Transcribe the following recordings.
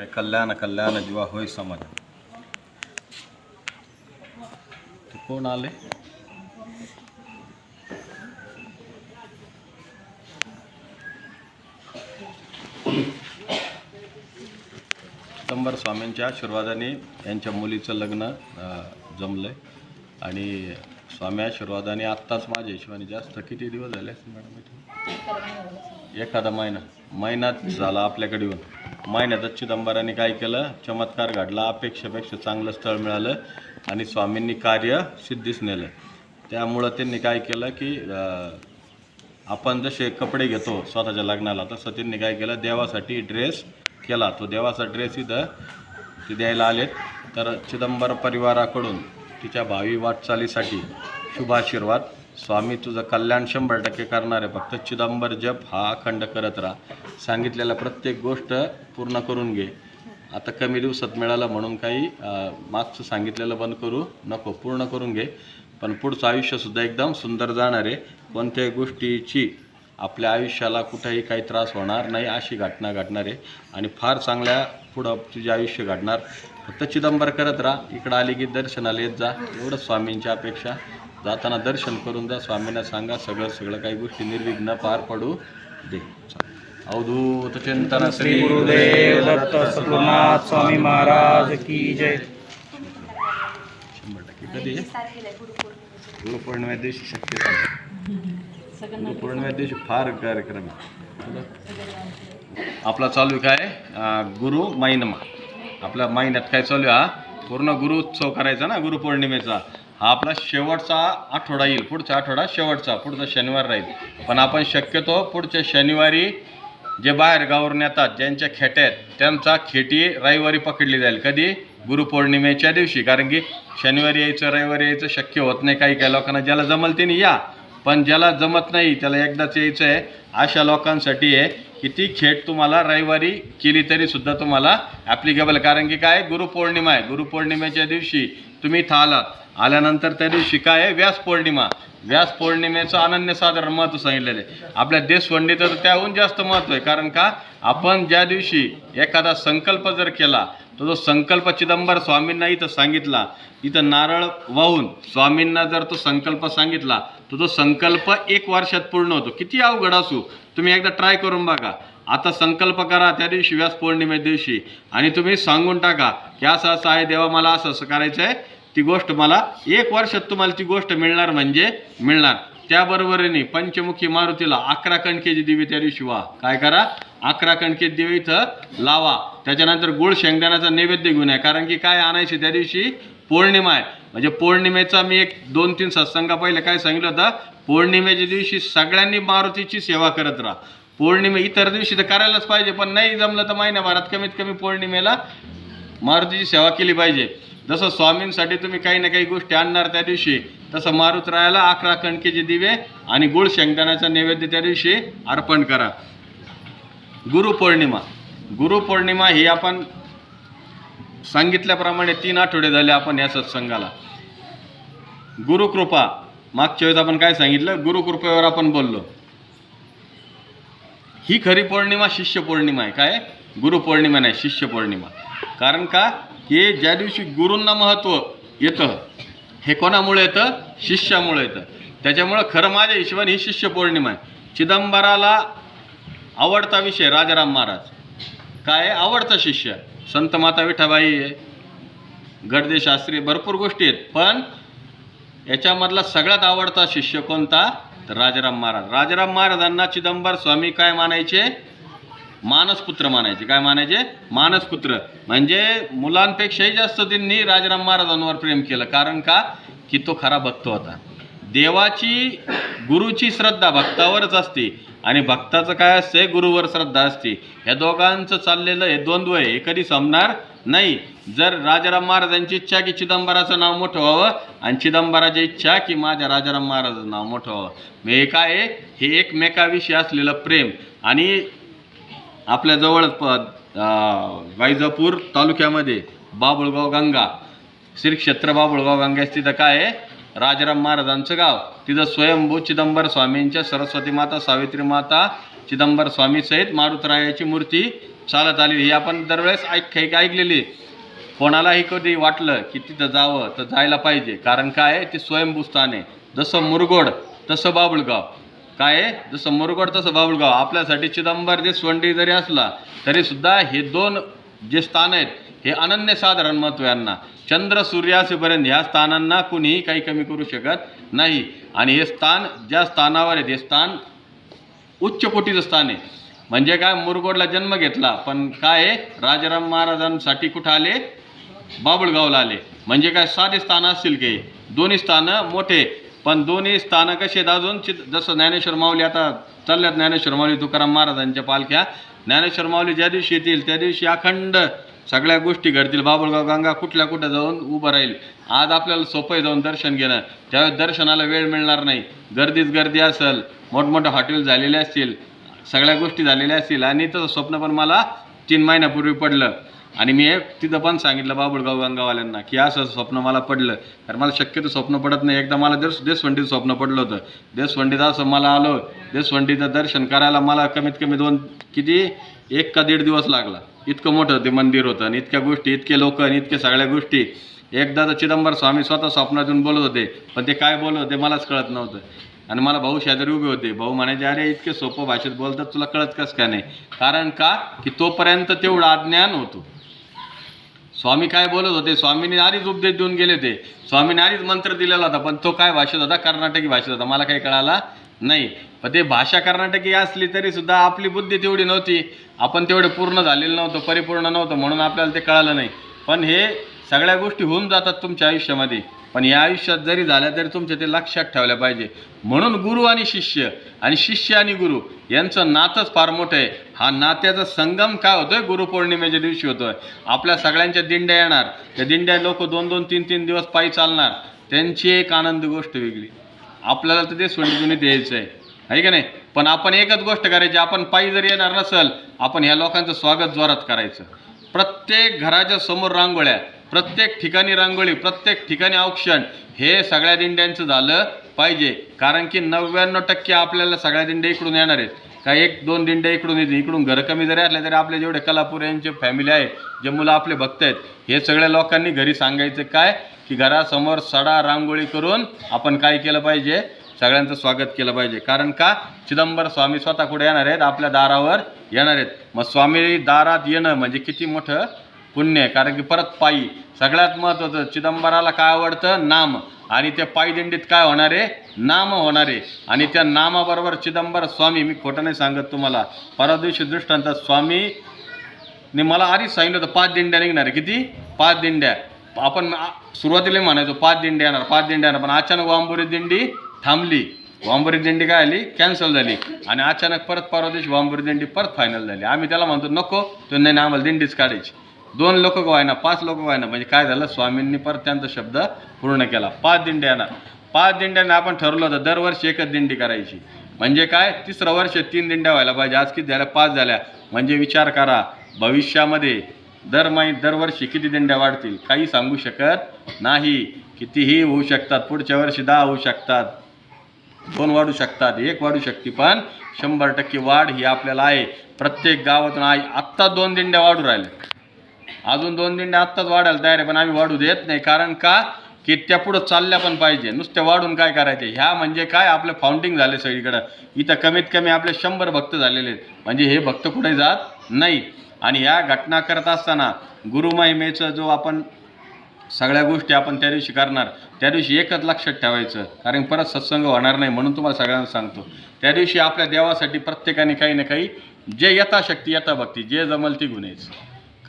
इकडे कल्याण कल्याण जीवा होय ते कोण आले चिदंबर स्वामींच्या आशीर्वादाने यांच्या मुलीचं लग्न अं, जमलंय आणि स्वामी आशीर्वादाने आत्ताच माझ्या हिशोबाने जास्त किती दिवस झाले मॅडम? एखादा महिना महिन्यात झाला आपल्याकडे येऊन महिन्यातच चिदंबराने काय केलं? चमत्कार घडला अपेक्षेपेक्षा चांगलं स्थळ मिळालं आणि स्वामींनी कार्य सिद्धीस नेलं. त्यामुळं त्यांनी काय केलं की आपण जसे कपडे घेतो स्वतःच्या लग्नाला तसं त्यांनी काय केलं देवासाठी ड्रेस केला. तो देवाचा ड्रेस इथं ते द्यायला आलेत. तर चिदंबर परिवाराकडून तिच्या भावी वाटचालीसाठी शुभाशीर्वाद स्वामी तुझं कल्याण शंभर टक्के करणार आहे फक्त चिदंबर जप हा अखंड करत राहा. सांगितलेल्या प्रत्येक गोष्ट पूर्ण करून घे. आता कमी दिवसात मिळालं म्हणून काही मागचं सांगितलेलं बंद करू नको पूर्ण करून घे. पण पुढचं आयुष्यसुद्धा एकदम सुंदर जाणार आहे. कोणत्याही गोष्टीची आपल्या आयुष्याला कुठेही काही त्रास होणार नाही अशी घटना घडणार आहे. आणि फार चांगल्या पुढं तुझे आयुष्य घडणार. फक्त चिदंबर करत राहा. इकडं आली की दर्शनाला येत जा. एवढं स्वामींची अपेक्षा. जाताना दर्शन करून जा स्वामींना सांगा सगळं सगळं काही गोष्टी निर्विघ्न पार पडू दे. अवधूत चिंतन श्री गुरुदेव दत्त सद्गुरुनाथ स्वामी महाराज की जय. शंभर टक्के. कधी? आहे? गुरुपौर्णिमे दिवशी शक्य गुरुपौर्णिमे दिवशी फार कार्यक्रम आहे. आपला चालू काय? गुरु महिनमा. आपल्या महिन्यात काय चालू आहे हा? पूर्ण गुरु उत्सव करायचा ना गुरुपौर्णिमेचा. हा आपला शेवटचा आठवडा येईल. पुढचा आठवडा शेवटचा पुढचा शनिवार राहील. पण आपण शक्यतो पुढच्या शनिवारी जे बाहेर गावावरून येतात ज्यांच्या खेट्या आहेत त्यांचा खेटी रविवारी पकडली जाईल. कधी? गुरुपौर्णिमेच्या दिवशी. कारण की शनिवारी यायचं रविवारी यायचं शक्य होत नाही. काही काही लोकांना ज्याला जमल त्यांनी या. पण ज्याला जमत नाही त्याला एकदाच यायचं आहे अशा लोकांसाठी आहे किती खेट तुम्हाला रविवारी केली तरी सुद्धा तुम्हाला ॲप्लिकेबल कारण की काय? गुरुपौर्णिमा आहे. गुरुपौर्णिमेच्या दिवशी तुम्ही इथं आलात आल्यानंतर त्या दिवशी काय आहे? व्यास पौर्णिमा. व्यास पौर्णिमेचं अनन्यसाधारण महत्त्व सांगितलेलं आहे. आपल्या देशवंडीचं तर त्याहून जास्त महत्त्व आहे. कारण का? आपण ज्या दिवशी एखादा संकल्प जर केला तर तो संकल्प चिदंबर स्वामींना इथं सांगितला इथं नारळ वाहून स्वामींना जर तो संकल्प सांगितला तर तो संकल्प एक वर्षात पूर्ण होतो किती अवघड असू. तुम्ही एकदा ट्राय करून बघा. आता संकल्प करा त्या दिवशी व्यास पौर्णिमे दिवशी. आणि तुम्ही सांगून टाका की असं असं आहे देवा मला असं असं करायचं आहे ती गोष्ट मला एक वर्षात तुम्हाला ती गोष्ट मिळणार म्हणजे मिळणार. त्याबरोबरीने पंचमुखी मारुतीला अकरा कणकेची दिवे त्या दिवशी वा. काय करा? अकरा कणके दिवे इथं लावा. त्याच्यानंतर गुळ शेंगदाण्याचा नैवेद्य घेऊन आहे कारण की काय आणायचे त्या दिवशी? पौर्णिमा आहे. म्हणजे पौर्णिमेचा मी एक दोन तीन सत्संगा पहिले काय सांगितलं होतं? पौर्णिमेच्या दिवशी सगळ्यांनी मारुतीची सेवा करत राहा. पौर्णिमे इतर दिवशी तर करायलाच पाहिजे पण नाही जमलं तर महिन्याभरात कमीत कमी पौर्णिमेला मारुतीची सेवा केली पाहिजे. जसं स्वामींसाठी तुम्ही काही ना काही गोष्टी आणणार त्या दिवशी तसं मारुतरायाला अकरा कणकेचे दिवे आणि गुळ शेंगदाण्याचा नैवेद्य त्या दिवशी अर्पण करा. गुरुपौर्णिमा. गुरुपौर्णिमा ही आपण सांगितल्याप्रमाणे तीन आठवडे झाले आपण या सत्संगाला. गुरुकृपा मागच्या वेळेस आपण काय सांगितलं? गुरुकृपेवर आपण बोललो. ही खरी पौर्णिमा शिष्य पौर्णिमा आहे. काय? गुरुपौर्णिमा नाही शिष्य पौर्णिमा कारण का? की ज्या दिवशी गुरूंना महत्त्व येतं हे कोणामुळे येतं? शिष्यामुळे येतं. त्याच्यामुळं खरं माझ्या हिशोबाने ही शिष्य पौर्णिमा आहे. चिदंबराला आवडता विषय राजाराम महाराज. काय आवडता शिष्य. संत माता विठाबाई आहे. गडदे शास्त्री भरपूर गोष्टी आहेत. पण याच्यामधला सगळ्यात आवडता शिष्य कोणता? तर राजाराम महाराज. राजाराम महाराजांना चिदंबर स्वामी काय मानायचे? मानसपुत्र मानायचे. काय मानायचे? मानसपुत्र. म्हणजे मुलांपेक्षाही जास्त त्यांनी राजाराम महाराजांवर प्रेम केलं. कारण का? की तो खरा भक्त होता. देवाची गुरुची श्रद्धा भक्तावरच असते. आणि भक्ताचं काय असते गुरुवर श्रद्धा असते. ह्या दोघांचं चाललेलं हे द्वंद्व आहे हे कधी संपणार नाही. जर राजाराम महाराजांची इच्छा की चिदंबराचं नाव मोठं व्हावं आणि चिदंबराची इच्छा की माझ्या राजाराम महाराजाचं नाव मोठं व्हावं. हे काय आहे हे एकमेकाविषयी असलेलं प्रेम. आणि आपल्या जवळच प वैजापूर तालुक्यामध्ये बाबुळगाव गंगा श्री क्षेत्र बाबुळगाव गंगा तिथं काय आहे? राजाराम महाराजांचं गाव. तिथं स्वयंभू चिदंबर स्वामींच्या सरस्वती माता सावित्री माता चिदंबर स्वामी सहित मारुतरायाची मूर्ती चालत आलेली. ही आपण दरवेळेस ऐक ऐक- ऐकलेली. कोणालाही कधी वाटलं की तिथं जावं तर जायला पाहिजे. कारण काय? आहे ते स्वयंभूस्थान आहे. जसं मुरगोड तसं बाबुळगाव. काय आहे? जसं मुरगोड तसं बाबुळगाव. आपल्यासाठी चिदंबर जे स्वंडी जरी असला तरीसुद्धा हे दोन जे स्थान आहेत हे अनन्यसाधारण महत्त्व यांना. चंद्र सूर्यासेपर्यंत ह्या स्थानांना कुणीही काही कमी करू शकत नाही. आणि हे स्थान ज्या स्थानावर आहे ते स्थान उच्चकोटीचं स्थान आहे. म्हणजे काय? मुरगोडला जन्म घेतला. पण काय राजाराम महाराजांसाठी कुठं आले? बाबुळगावला आले. म्हणजे काय? साधे स्थानं असतील की. दोन्ही स्थानं मोठे. पण दोन्ही स्थानं कसे आहेत अजून? चित जसं ज्ञानेश्वर माऊली आता चालल्यात. ज्ञानेश्वर माऊली तुकाराम महाराजांच्या पालख्या. ज्ञानेश्वर माऊली ज्या दिवशी येतील त्या दिवशी अखंड सगळ्या गोष्टी घडतील. बाबुळगाव गंगा कुठल्या कुठं जाऊन उभं राहील? आज आपल्याला सोपं आहे जाऊन दर्शन घेणं. त्यावेळेस दर्शनाला वेळ मिळणार नाही. गर्दीच गर्दी असेल मोठमोठे हॉटेल झालेले असतील सगळ्या गोष्टी झालेल्या असतील आणि तसं स्वप्न पण मला तीन महिन्यापूर्वी पडलं. आणि मी तिथं पण सांगितलं बाबुळगाव गंगावाल्यांना की असं स्वप्न मला पडलं. कारण मला शक्यतो स्वप्न पडत नाही. एकदा मला देश देशवंडीचं स्वप्न पडलं होतं. देशवंडीत असं मला आलो. देशवंडीचं दर्शन करायला मला कमीत कमी दोन किती? एक का दीड दिवस लागला. इतकं मोठं ते मंदिर होतं आणि इतक्या गोष्टी इतके लोक आणि इतक्या सगळ्या गोष्टी. एकदा तर चिदंबर स्वामी स्वतः स्वप्नातून बोलत होते. पण ते काय बोलत होते मलाच कळत नव्हतं. आणि मला भाऊ शेजारी उभे होते. भाऊ म्हणायचे अरे इतके सोपं भाषेत बोलतात तुला कळत कसं काय नाही? कारण का? की तोपर्यंत तेवढं अज्ञान होतो. स्वामी काय बोलत होते? स्वामींनी आधीच उपदेश देऊन गेले होते स्वामीने आधीच मंत्र दिलेला होता पण तो काय भाषेत होता? कर्नाटकी भाषेत होता. मला काही कळाला नाही. पण ते भाषा कर्नाटकी असली तरी सुद्धा आपली बुद्धी तेवढी नव्हती. आपण तेवढे पूर्ण झालेलं नव्हतं परिपूर्ण नव्हतं म्हणून आपल्याला ते कळालं नाही. पण हे सगळ्या गोष्टी होऊन जातात तुमच्या आयुष्यामध्ये. पण या आयुष्यात जरी झाल्या तरी तुमच्या ते लक्षात ठेवल्या पाहिजे. म्हणून गुरु आणि शिष्य आणि शिष्य आणि गुरु यांचं नातंच फार मोठं आहे. हा नात्याचा संगम काय होतोय? गुरुपौर्णिमेच्या दिवशी होतोय. आपल्या सगळ्यांच्या दिंड्या येणार. त्या दिंड्या लोक दोन दोन तीन तीन दिवस पायी चालणार. त्यांची एक आनंद गोष्ट वेगळी. आपल्याला तर ते सोडून द्यायचं आहे. आहे का नाही? पण आपण एकच गोष्ट करायची. आपण पायी जरी येणार नसल आपण ह्या लोकांचं स्वागत जोरात करायचं. प्रत्येक घराच्या समोर रांगोळ्या. प्रत्येक ठिकाणी रांगोळी प्रत्येक ठिकाणी औक्षण हे सगळ्या दिंड्यांचं झालं पाहिजे. कारण की नव्याण्णव टक्के आपल्याला सगळ्या दिंड्या इकडून येणार आहेत. का एक दोन दिंड्या इकडून येते इकडून घरं कमी जरी असले तरी आपले जेवढे कलापूर यांचे फॅमिली आहे जे मुलं आपले भक्त आहेत हे सगळ्या लोकांनी घरी सांगायचं काय? की घरासमोर सडा रांगोळी करून आपण काय केलं पाहिजे? सगळ्यांचं स्वागत केलं पाहिजे. कारण का? चिदंबर स्वामी स्वतः कुठे येणार आहेत? आपल्या दारावर येणार आहेत. मग स्वामी दारात येणं म्हणजे किती मोठं पुण्य कारण की परत पायी. सगळ्यात महत्त्वाचं चिदंबराला काय आवडतं? नाम. आणि त्या पायी दिंडीत काय होणार आहे? नाम होणार आहे. आणि त्या नामाबरोबर चिदंबर स्वामी मी खोटं नाही सांगत तुम्हाला. परवा दिवशी दृष्टांतात स्वामी ने मला आधीच सांगितलं होतं पाच दिंड्या निघणार आहे. किती? पाच दिंड्या. आपण सुरुवातीला म्हणायचो पाच दिंड्या येणार पाच दिंड्या येणार. पण अचानक वांबुरी दिंडी थांबली. वांबुरी दिंडी काय आली? कॅन्सल झाली. आणि अचानक परत परवा दिवशी वांबोरी दिंडी परत फायनल झाली. आम्ही त्याला म्हणतो नको तो नाही ना आम्हाला दिंडीच काढायची. दोन लोक व्हायना पाच लोक व्हायना म्हणजे काय झालं स्वामींनी परत त्यांचा शब्द पूर्ण केला. पाच दिंड्या येणार पाच दिंड्यांना आपण ठरवलं होतं दरवर्षी एकच दिंडी करायची. म्हणजे काय? तिसरं वर्ष तीन दिंड्या व्हायला पाहिजे. आज किती झाल्या? पाच झाल्या. म्हणजे विचार करा भविष्यामध्ये दर माही दरवर्षी किती दिंड्या वाढतील? काही सांगू शकत नाही. कितीही होऊ शकतात. पुढच्या वर्षी दहा होऊ शकतात. दोन वाढू शकतात. एक वाढू शकते पण शंभर टक्के वाढ ही आपल्याला आहे. प्रत्येक गावातून आहे आत्ता दोन दिंड्या वाढू राहिल्या. अजून दोन दिंड्या आत्ताच वाढायला तयार आहे पण आम्ही वाढू देत नाही. कारण का? की त्या पुढं चालल्या पण पाहिजे. नुसत्या वाढून काय करायचे? ह्या म्हणजे काय? आपलं फाउंडिंग झाले सगळीकडं. इथं कमीत कमी आपले शंभर भक्त झालेले आहेत. म्हणजे हे भक्त कुठे जात नाही. आणि ह्या घटना करत असताना गुरुमहिमेचं जो आपण सगळ्या गोष्टी आपण त्या दिवशी करणार त्या दिवशी एकच लक्षात ठेवायचं. कारण परत सत्संग होणार नाही म्हणून तुम्हाला सगळ्यांना सांगतो. त्या दिवशी आपल्या देवासाठी प्रत्येकाने काही ना काही जे यथाशक्ती यथाभक्ती जे जमल ती गुन्हेच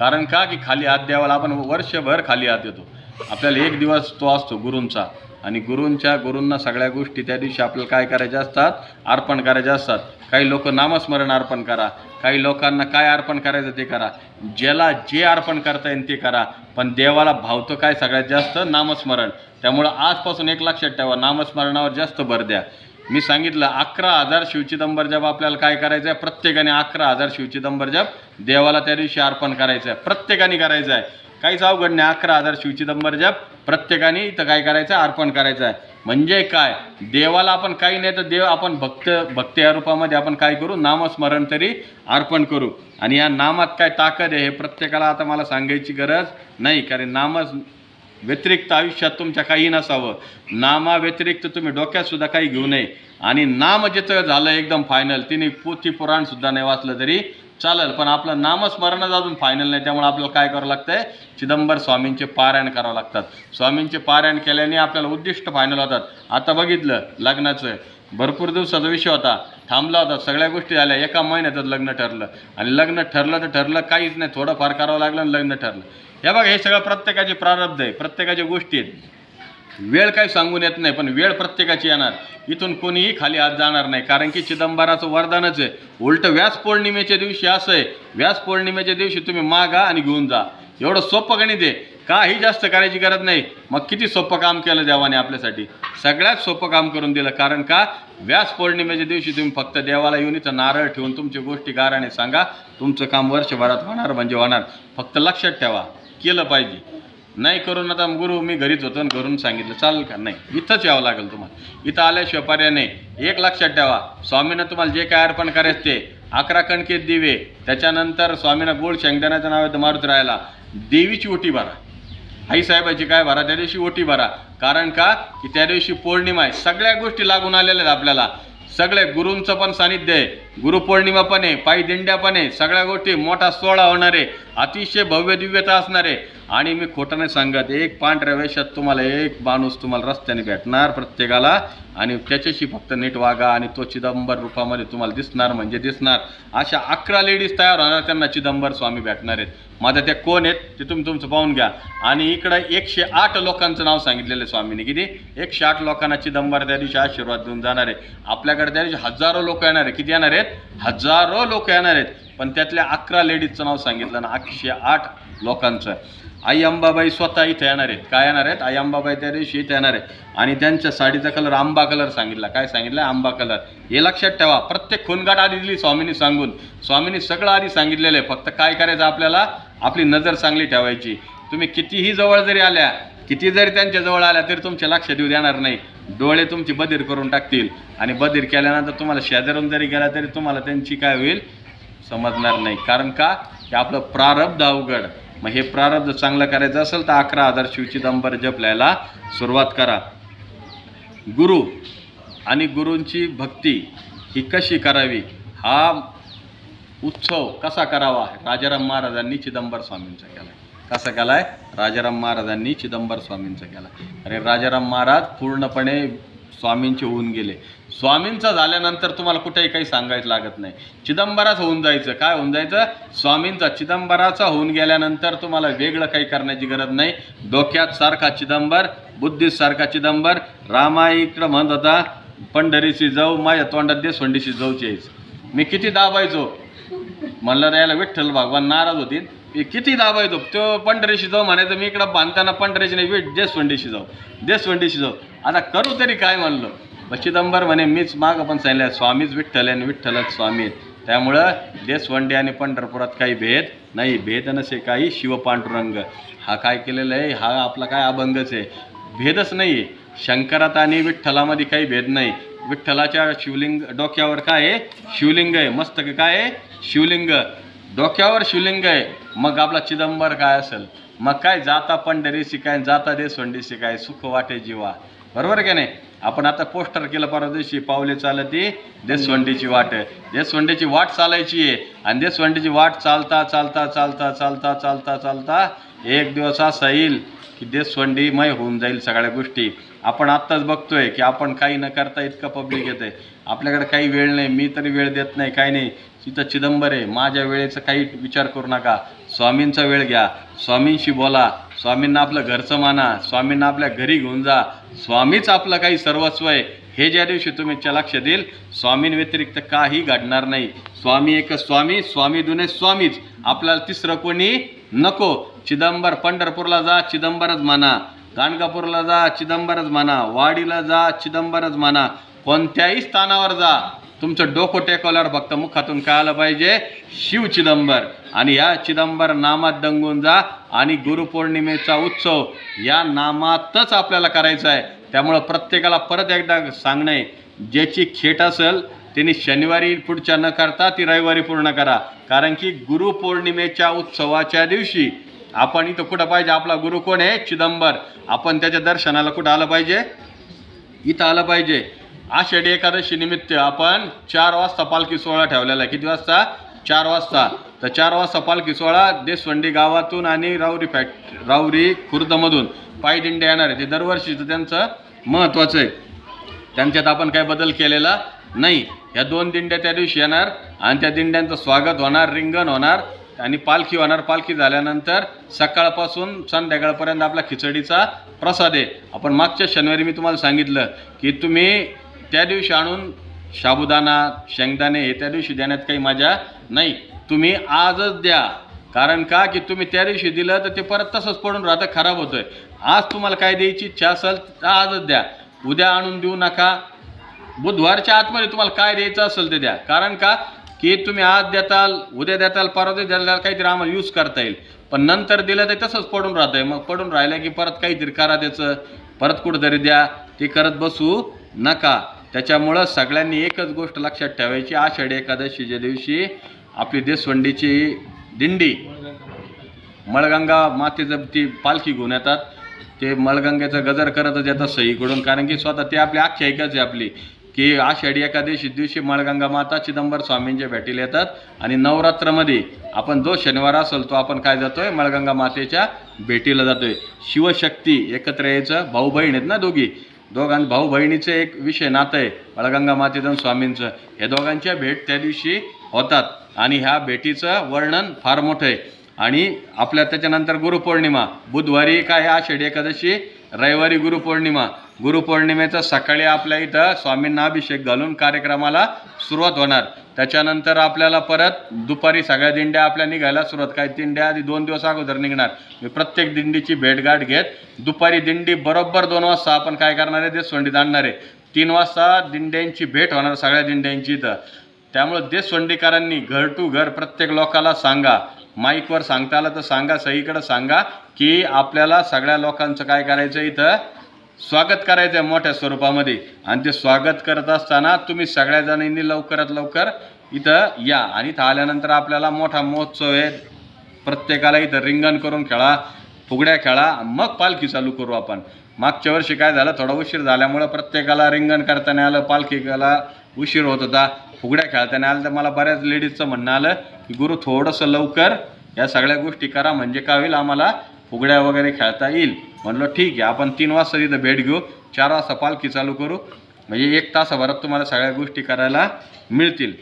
कारण का की खाली हात द्यावाला आपण वर्षभर खाली हात देतो. आपल्याला एक दिवस तो असतो गुरूंचा. आणि गुरूंच्या गुरूंना सगळ्या गोष्टी त्या दिवशी आपल्याला काय करायच्या असतात? अर्पण करायच्या असतात. काही लोक नामस्मरण अर्पण करा. काही लोकांना काय अर्पण करायचं ते करा. ज्याला जे अर्पण करता येईल ते करा. पण देवाला भावतं काय सगळ्यात जास्त? नामस्मरण. त्यामुळं आजपासून एक लक्षात ठेवा. नामस्मरणावर जास्त भर द्या. मी सांगितलं अकरा हजार शिवचिदंबर जप आपल्याला काय करायचं आहे प्रत्येकाने अकरा हजार शिवचिदंबर जप देवाला त्या दिवशी अर्पण करायचं आहे प्रत्येकाने करायचं आहे काहीच अवघड नाही अकरा हजार शिवचिदंबर जप प्रत्येकाने इथं काय करायचं आहे अर्पण करायचं आहे म्हणजे काय? देवाला आपण काही नाही तर देव आपण भक्त भक्त या रूपामध्ये आपण काय करू? नामस्मरण तरी अर्पण करू. आणि या नामात काय ताकद आहे हे प्रत्येकाला आता मला सांगायची गरज नाही कारण नामच व्यतिरिक्त आयुष्यात तुमच्या काही नसावं. नामाव्यतिरिक्त तुम्ही डोक्यातसुद्धा काही घेऊ नये. आणि नाम जिथं झालं एकदम फायनल तिने पोथी पुराणसुद्धा नाही वाचलं तरी चालेल. पण आपलं नामस्मरणच अजून फायनल नाही. त्यामुळे आपल्याला काय करावं लागतं आहे चिदंबर स्वामींचे पारायण करावं लागतात. स्वामींचे पारायण केल्याने आपल्याला उद्दिष्ट फायनल होतात. आता बघितलं लग्नाचं. भरपूर दिवसाचा विषय होता. थांबला होता. सगळ्या गोष्टी झाल्या. एका महिन्यातच लग्न ठरलं. आणि लग्न ठरलं तर ठरलं काहीच नाही. थोडंफार करावं लागलं आणि लग्न ठरलं. हे बघा हे सगळं प्रत्येकाचे प्रारब्ध आहे प्रत्येकाच्या गोष्टी आहेत. वेळ काही सांगून येत नाही पण वेळ प्रत्येकाची येणार. इथून कोणीही खाली आज जाणार नाही कारण की चिदंबराचं वरदानच आहे. उलट व्यास पौर्णिमेच्या दिवशी असं आहे व्यास पौर्णिमेच्या दिवशी तुम्ही मागा आणि घेऊन जा. एवढं सोपं गणित आहे. काही जास्त करायची गरज नाही. मग किती सोपं काम केलं देवाने आपल्यासाठी? सगळ्यात सोपं काम करून दिलं. कारण का? व्यास पौर्णिमेच्या दिवशी तुम्ही फक्त देवाला येऊन इथं नारळ ठेवून तुमची गोष्टी गाराने सांगा. तुमचं काम वर्षभरात होणार म्हणजे होणार. फक्त लक्षात ठेवा. केलं पाहिजे. नाही करून आता गुरु मी घरीच होतो आणि घरून सांगितलं चालेल का? नाही इथंच यावं लागेल तुम्हाला. इथं आल्याशिवाय पर्याय नाही एक लक्षात ठेवा स्वामीनं तुम्हाला जे काय अर्पण करायचं ते अकरा कणकेत दिवे त्याच्यानंतर स्वामीनं गोड शेंगदाण्याचं नाव आहे तर मारुती राहायला देवीची ओटी भरा. आई साहेबाची काय भरा त्या दिवशी ओटी भरा. कारण का? की त्या दिवशी पौर्णिमा आहे सगळ्या गोष्टी लागून आलेल्या आहेत आपल्याला. सगळे गुरूंचं पण सानिध्य आहे. गुरुपौर्णिमा पण आहे पायी दिंड्या पण आहे सगळ्या गोष्टी मोठा सोहळा होणार आहे अतिशय भव्य दिव्यता असणार आहे. आणि मी खोटं नाही सांगत एक पांढऱ्या वेशात तुम्हाला एक माणूस तुम्हाला रस्त्याने भेटणार प्रत्येकाला. आणि त्याच्याशी फक्त नीट वागा आणि तो चिदंबर रूपामध्ये तुम्हाला दिसणार म्हणजे दिसणार. अशा अकरा लेडीज तयार होणार त्यांना चिदंबर स्वामी भेटणार आहेत. माझ्या त्या कोण आहेत ते तुम्ही तुमचं पाहून घ्या. आणि इकडं एकशे आठ लोकांचं नाव सांगितलेलं आहे स्वामीने किती? एकशे आठ लोकांना चिदंबर त्या दिवशी आशीर्वाद देऊन जाणार आहे. आपल्याकडे त्या दिवशी हजारो लोक येणार आहे. किती येणार आहे? आहेत. हजारो लोक येणार आहेत. पण त्यातल्या अकरा लेडीजचं नाव सांगितलं ना आठशे आठ लोकांचं. आई अंबाबाई स्वतः इथे येणार आहेत. काय येणार आहेत? आई अंबाबाई त्या दिवशी इथे येणार आहेत. आणि त्यांच्या साडीचा कलर आंबा कलर सांगितला. काय सांगितलं? आंबा कलर. हे लक्षात ठेवा. प्रत्येक खूनगाठ आधी दिली स्वामींनी सांगून. स्वामींनी सगळं आधी सांगितलेलं आहे. फक्त काय करायचं आपल्याला? आपली नजर चांगली ठेवायची. तुम्ही कितीही जवळ जरी आल्या किती जरी त्यांच्या जवळ आल्या तरी तुमच्या लक्ष देऊ देणार नाही. डोळे तुमची बधीर करून टाकतील. आणि बधीर केल्यानंतर तुम्हाला शेजारून जरी गेला तरी तुम्हाला त्यांची काय होईल? समजणार नाही. कारण का? की आपलं प्रारब्ध अवघड. मग हे प्रारब्ध चांगलं करायचं असेल तर अकरा हजार शिवचिदंबर जपल्याला सुरुवात करा. गुरु आणि गुरूंची भक्ती ही कशी करावी? हा उत्सव कसा करावा? राजाराम महाराजांनी चिदंबर स्वामींचा केला कसा केलाय? राजाराम महाराजांनी चिदंबर स्वामींचा केला. अरे राजाराम महाराज पूर्णपणे स्वामींचे होऊन गेले. स्वामींचा झाल्यानंतर तुम्हाला कुठेही काही सांगायचं लागत नाही. चिदंबराच होऊन जायचं. काय होऊन जायचं? स्वामींचा चिदंबराचा होऊन गेल्यानंतर तुम्हाला वेगळं काही करण्याची गरज नाही. डोक्यात सारखा चिदंबर बुद्धीत सारखा चिदंबर रामा इकडं म्हणत होता पंढरीशी जाऊ माझ्या तोंडात दे सोंडीशी जाऊची आहेस मी किती दाबायचो? म्हणलं याला विठ्ठल भगवान नाराज होतील. किती दाबायचो तो पंढरीशी जाऊ म्हणायचं मी इकडं बांधताना पंढरीशी नाही विठ देशवंडीशी जाऊ. देशवंडीशी जाऊ. आता करू तरी काय म्हणलं? मग चिदंबर म्हणे मीच मागं पण सांगितलं स्वामीच विठ्ठल आहे आणि विठ्ठलच स्वामी त्यामुळं देशवंडी आणि पंढरपुरात काही भेद नाही. भेद नसे काही शिवपांडुरंग हा काय केलेला आहे? हा आपला काय अभंगच आहे? भेदच नाही आहे. शंकरात आणि विठ्ठलामध्ये काही भेद नाही. विठ्ठलाच्या शिवलिंग डोक्यावर काय आहे? शिवलिंग आहे. मस्तक काय आहे? शिवलिंग. डोक्यावर शिवलिंग आहे. मग आपला चिदंबर काय असेल? मग काय जाता पंढरी शिकाय जाता देशवंडी शिकाय सुख वाटे जीवा. बरोबर की नाही? आपण आता पोस्टर केलं परवा दिवशी पावले चालती देशवंडीची वाट. देशवंडीची वाट चालायची आहे. आणि देशवंडीची वाट चालता चालता चालता चालता चालता चालता एक दिवस असा येईल की देशवंडीमय होऊन जाईल सगळ्या गोष्टी. आपण आत्ताच बघतोय की आपण काही न करता इतकं पब्लिक येतं आहे आपल्याकडे काही वेळ नाही. मी तरी वेळ देत नाही काही नाही. तिथं चिदंबर आहे माझ्या वेळेचा काही विचार करू नका. स्वामींचा वेळ घ्या. स्वामींशी बोला. स्वामींना आपलं घरचं माना. स्वामींना आपल्या घरी घेऊन जा. स्वामीच आपलं काही सर्वस्व आहे. हे ज्या दिवशी तुम्ही लक्ष देईल स्वामींव्यतिरिक्त काही घडणार नाही. स्वामी एक स्वामी स्वामी दुने स्वामीच. आपल्याला तिसरं कोणी नको. चिदंबर पंढरपूरला जा चिदंबरच म्हणा गाणगापूरला जा चिदंबरच म्हणा वाडीला जा चिदंबरच म्हणा कोणत्याही स्थानावर जा. तुमचं डोकं टेकवल्यावर फक्त मुखातून काय आलं पाहिजे. शिव चिदंबर. आणि या चिदंबर नामात दंगून जा आणि गुरुपौर्णिमेचा उत्सव या नामातच आपल्याला करायचा आहे. त्यामुळं प्रत्येकाला परत एकदा सांगणे ज्याची खेट असेल त्यांनी शनिवारी पुढच्या न करता ती रविवारी पूर्ण करा. कारण की गुरुपौर्णिमेच्या उत्सवाच्या दिवशी आपण इथं कुठं पाहिजे आपला गुरु कोण आहे? चिदंबर. आपण त्याच्या दर्शनाला कुठं आलं पाहिजे? इथं आलं पाहिजे. आषाढी एकादशी निमित्त आपण चार वाजता पालखी सोहळा ठेवलेला आहे. किती वाजता? चार वाजता. तर चार वाजता पालखी सोहळा देशवंडी गावातून आणि रावरी फॅक्ट रावरी खुर्दमधून पायदिंडे येणार आहे. ते दरवर्षीचं त्यांचं महत्त्वाचं आहे. त्यांच्यात आपण काय बदल केलेला नाही. ह्या दोन दिंड्या त्या दिवशी येणार आणि त्या दिंड्यांचं स्वागत होणार रिंगण होणार आणि पालखी होणार. पालखी झाल्यानंतर सकाळपासून संध्याकाळपर्यंत आपला खिचडीचा प्रसाद आहे. आपण मागच्या शनिवारी मी तुम्हाला सांगितलं की तुम्ही त्या दिवशी आणून साबुदाणा शेंगदाणे हे त्या दिवशी देण्यात काही मजा नाही. तुम्ही आजच द्या. कारण का? की तुम्ही त्या दिवशी दिलं तर ते परत तसंच पडून राहतं खराब होतंय. आज तुम्हाला काय द्यायची इच्छा असेल तर आजच द्या. उद्या आणून देऊ नका. बुधवारच्या आतमध्ये तुम्हाला काय द्यायचं असेल ते द्या. कारण का? की तुम्ही आज देताल उद्या देताल परवा द्याल काहीतरी आम्हाला यूज करता येईल. पण नंतर दिलं तर तसंच पडून राहतं आहे मग पडून राहिलं की परत काहीतरी करा त्याचं. परत कुठंतरी द्या. ते करत बसू नका. त्याच्यामुळं सगळ्यांनी एकच गोष्ट लक्षात ठेवायची. आषाढी एकादशीच्या दिवशी आपली देशवंडीची दिंडी मळगंगा मातेचं ती पालखी घेऊन येतात. ते मळगंगेचं गजर करतच येतात सईकडून कारण की स्वतः ते आपली आख्यायिकाच आहे आपली. की आषाढी एकादशी दिवशी मळगंगा माता चिदंबर स्वामींच्या भेटीला येतात. आणि नवरात्रमध्ये आपण जो शनिवार असेल तो आपण काय जातोय? मळगंगा मातेच्या भेटीला जातोय. शिवशक्ती एकत्र यायचं. भाऊ बहीण आहेत ना दोघी? दोघां भाऊ बहिणीचं एक विषय नातं आहे बळगंगा मातेदन स्वामींचं. हे दोघांच्या भेट त्या दिवशी होतात आणि ह्या भेटीचं वर्णन फार मोठं आहे. आणि आपल्या त्याच्यानंतर गुरुपौर्णिमा बुधवारी काय आहे आषाढी एकादशी रविवारी गुरुपौर्णिमा. गुरुपौर्णिमेचा सकाळी आपल्या इथं स्वामींना अभिषेक घालून कार्यक्रमाला सुरुवात होणार. त्याच्यानंतर आपल्याला परत दुपारी सगळ्या दिंड्या आपल्या निघायला सुरुवात. काय दिंड्या आधी दोन दिवस अगोदर निघणार. मी प्रत्येक दिंडीची भेटगाठ घेत दुपारी दिंडी बरोबर दोन वाजता आपण काय करणार आहे? देशवंडीत आणणार आहे. तीन वाजता दिंड्यांची भेट होणार सगळ्या दिंड्यांची इथं. त्यामुळं देशवंडीकरांनी घर टू घर प्रत्येक लोकाला सांगा. माईकवर सांगता आलं तर सांगा सगळीकडं सांगा की आपल्याला सगळ्या लोकांचं काय करायचं इथं? स्वागत करायचं आहे मोठ्या स्वरूपामध्ये. आणि ते स्वागत करत असताना तुम्ही सगळ्या जणांनी लवकरात लवकर इथं या. आणि इथं आल्यानंतर आपल्याला मोठा महोत्सव आहे. प्रत्येकाला इथं रिंगण करून खेळा फुगड्या खेळा मग पालखी चालू करू आपण. मागच्या वर्षी काय झालं? थोडा उशीर झाल्यामुळं प्रत्येकाला रिंगण करताना आलं पालखीला उशीर होत होता. फुगड्या खेळताना आलं तर मला बऱ्याच लेडीजचं म्हणणं आलं की गुरु थोडंसं लवकर या सगळ्या गोष्टी करा. म्हणजे काय होईल? आम्हाला फुगड्या वगैरे खेळता येईल. म्हणलं ठीक आहे. आपण तीन वाजता तिथं भेट घेऊ. चार वाजता पालखी चालू करू. म्हणजे एक तासाभरात तुम्हाला सगळ्या गोष्टी करायला मिळतील.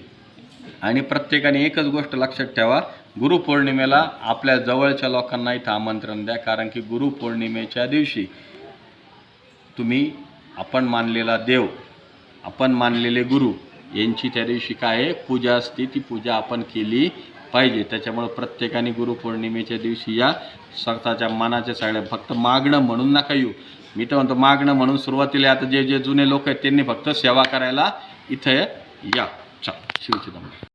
आणि प्रत्येकाने एकच गोष्ट लक्षात ठेवा. गुरुपौर्णिमेला आपल्या जवळच्या लोकांना इथं आमंत्रण द्या. कारण की गुरुपौर्णिमेच्या दिवशी तुम्ही आपण मानलेला देव. आपण मानलेले गुरु यांची त्या दिवशी काय आहे? पूजा असते ती पूजा आपण केली पाहिजे. त्याच्यामुळं प्रत्येकाने गुरुपौर्णिमेच्या दिवशी या स्वतःच्या मनाच्या सगळ्या फक्त मागणं म्हणून नका येऊ. मी तर म्हणतो मागणं म्हणून सुरुवातीला आता जे जे जुने लोक आहेत त्यांनी फक्त सेवा करायला इथं या. चा शिवचिदंबरम.